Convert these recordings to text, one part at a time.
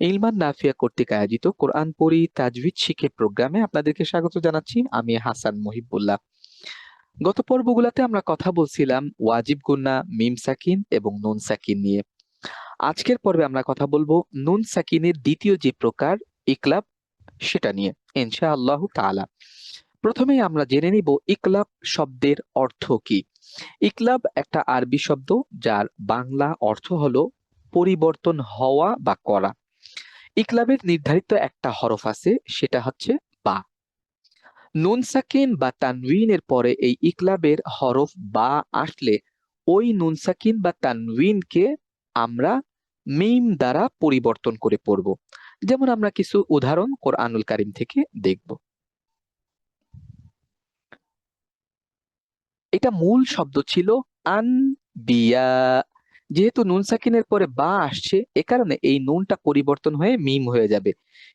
ইলমান নাফিয়া কর্তৃক আয়োজিত কোরআন পড়ি তাজবিদ শিখে প্রোগ্রামে আপনাদেরকে স্বাগত জানাচ্ছি। আমি হাসান মুহিবুল্লাহ। গত পর্বগুলোতে আমরা কথা বলছিলাম ওয়াজিব গুন্না মিম সাকিন এবং নুন সাকিন নিয়ে। আজকের পর্বে আমরা কথা বলব নুন সাকিনের দ্বিতীয় যে প্রকার ইকলাব সেটা নিয়ে, ইনশাআল্লাহ তাআলা। প্রথমেই আমরা জেনে নিব ইকলাব শব্দের অর্থ কি। ইকলাব একটা আরবি শব্দ যার বাংলা অর্থ হলো পরিবর্তন হওয়া বা করা। ইকলাবের নির্ধারিত একটা হরফ আছে, সেটা হচ্ছে বা। নুন সাকিন বা তানউইনের পরে এই ইকলাবের হরফ বা আসলে ওই নুন সাকিন বা তানউইনকে আমরা মিম দ্বারা পরিবর্তন করে পড়ব। যেমন আমরা কিছু উদাহরণ কোরআনুল কারিম থেকে দেখব। এটা মূল শব্দ ছিল আন বিয়া যেহেতু নুন সাকিনের পরে বা আসছে, এ কারণে এই নুনটা পরিবর্তন হয়ে মিম হয়ে যাবে।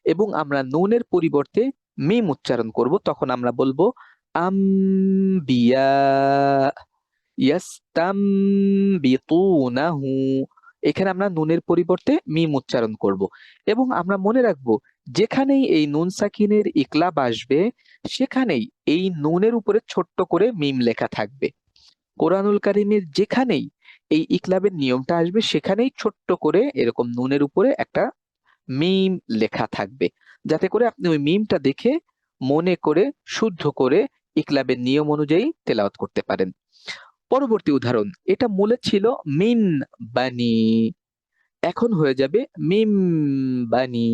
এবং আমরা নুনের পরিবর্তে মিম উচ্চারণ করব। তখন আমরা বলব এখানে আমরা নুনের পরিবর্তে মিম উচ্চারণ করব। এবং আমরা মনে রাখব, যেখানেই এই নুন সাকিনের ইকলাব আসবে, সেখানেই এই নুনের উপরে ছোট্ট করে মিম লেখা থাকবে। কোরআনুল কারিমের যেখানেই এই ইকলাবের নিয়মটা আসবে, সেখানেই ছোট্ট করে এরকম নুনের উপরে একটা মিম লেখা থাকবে। যাতে করে আপনি ওই মিমটা দেখে মনে করে, শুদ্ধ করে ইকলাবের নিয়ম অনুযায়ী তেলাওয়াত করতে পারেন। পরবর্তী উদাহরণ, এটা মূলে ছিল মিন বানি। এখন হয়ে যাবে মিম বানি।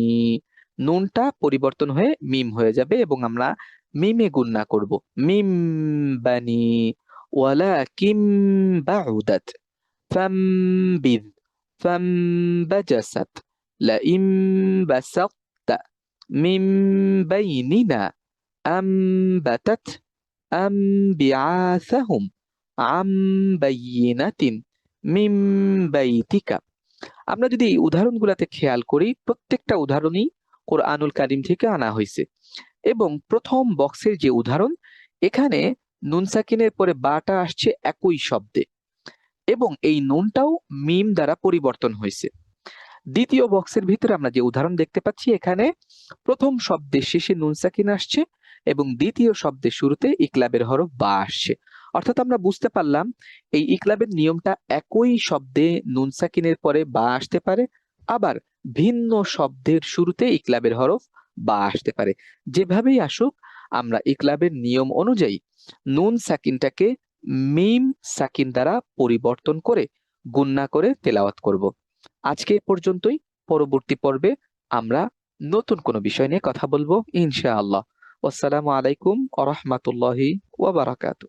নুনটা পরিবর্তন হয়ে মিম হয়ে যাবে এবং আমরা মিমে গুন্না করব। মিম বানি। ওয়ালা কিম বাউদাত। ফামবিদ ফামবাজাসাত লাইম বাসাত মিম বাইনিনা أنبتت أنبعاثهم عن بينة من بيتك আমরা যদি এই উদাহরণগুলোতে খেয়াল করি প্রত্যেকটা উদাহরণই কোরআনুল কারিম থেকে আনা হয়েছে এবং প্রথম বক্সের যে উদাহরণ এখানে নুন সাকিনের পরে বাটা আসছে একই শব্দে এবং এই নুনটাও মিম দ্বারা পরিবর্তন হয়েছে। দ্বিতীয় বক্সের ভিতরে আমরা যে উদাহরণ দেখতে পাচ্ছি, এখানে প্রথম শব্দের শেষে নুন সাকিন আসছে এবং দ্বিতীয় শব্দের শুরুতে ইকলাবের হরফ বা আসছে। অর্থাৎ আমরা বুঝতে পারলাম, এই ইকলাবের নিয়মটা একই শব্দে নুন সাকিনের পরে বা আসতে পারে, আবার ভিন্ন শব্দের শুরুতে ইকলাবের হরফ বা আসতে পারে। যেভাবেই আসুক, আমরা ইকলাবের নিয়ম অনুযায়ী নুন সাকিনটাকে মিম সাকিন দ্বারা পরিবর্তন করে গুন্না করে তেলাওয়াত করব। আজকে এ পর্যন্তই। পরবর্তী পর্বে আমরা নতুন কোনো বিষয় নিয়ে কথা বলব, ইনশাআল্লাহ। আসসালামু আলাইকুম আ রহমতুল্লাহি ওয়াবারাকাতু